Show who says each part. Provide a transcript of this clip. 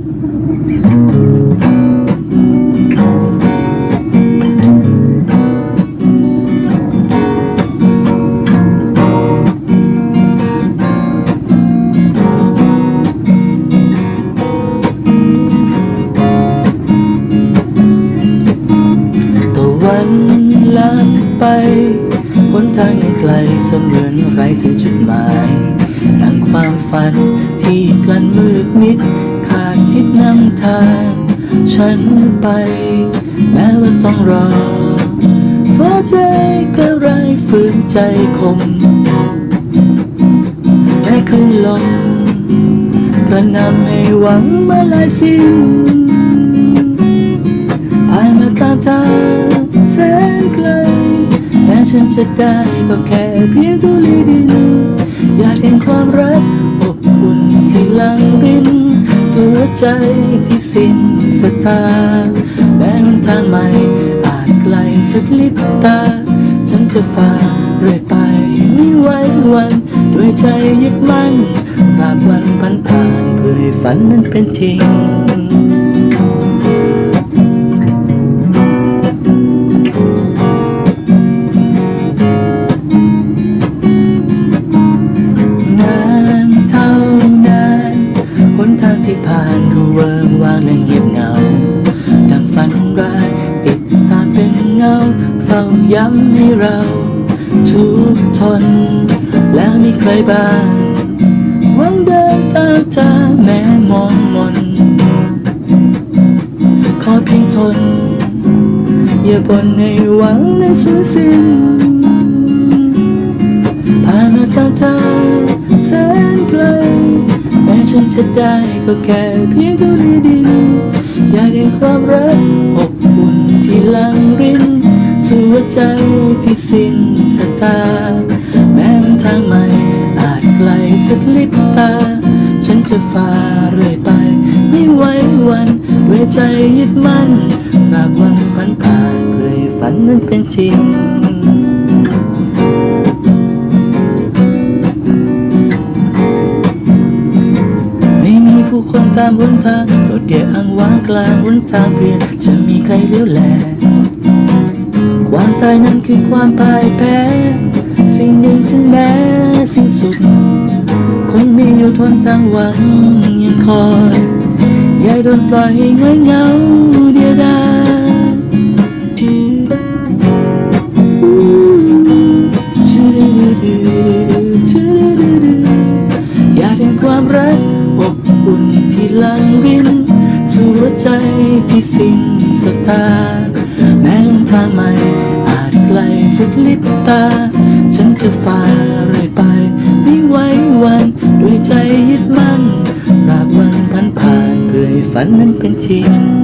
Speaker 1: ตะวันลับไปหนทางยังไกลเสมือนไรถึงจุดหมายดังความฝันที่กลั้นมืดมิด ทิศนำทางฉันไป แม้ว่าต้องรอท้อใจก็ไรฝืนใจคมแม้คลื่นลมกระนำให้หวังมาลายสิ้นผ่านมาตามทางแสนไกลแม้ฉันจะได้ก็แค่เพียงทุลีดินอยากเห็นความรักอบอุ่นที่หลังริน หัวใจที่สิ้นศรัทธาแม้นทางใหม่อาจไกลสุดลิบตา ฉันจะฝ่าเรื่อยไปไม่ไหววัน ด้วยใจยึดมั่นตราบวันผ่านผ่านเพื่อให้ฝันนั้นเป็นจริง วิงว่างเงียบเหงาดังฝันร้ายติดตามเป็นเงาเฝ้าย้ำให้เรา ทุกทน แล้วมีใครบ้างหวังเดินตามทาแม้มองมน ขอเพียงทน อย่าบ่นให้หวังนั้นสูญสิ้นผ่านมาตามทา ฉันจะได้ก็แค่เพียงเท่าลีดิน อยากเห็นความรักอบอุ่นที่หลังรินสู่หัวใจที่สิ้นศรัทธาแม้มันทางใหม่อาจไกลสุดลิบตา ฉันจะฝ่าเรื่อยไป ไม่ไหววันด้วยใจยึดมั่นตราบวันผ่านผ่านเพื่อฝันนั้นเป็นจริง ผู้คนตามหนทางโดดเดียอ้างว้างกลางหนทางเปลี่ยนจะมีใครเลี้ยวแล ความตายนั้นคือความพ่ายแพ้ สิ่งหนึ่งถึงแม้สิ้นสุด คงมีอยู่ทนทางหวังยังคอยย่าโดนปล่อยให้เงยเหงาเดียวดายอย หลังริน สู่หัวใจที่สิ้นสตา แม้ทางใหม่อาจไกลสุดลิบตา ฉันจะฝ่าเรื่อยไป ไม่ไหววัน ด้วยใจยึดมั่นตราบวันผ่านผ่านเพื่อฝันนั้นเป็นจริง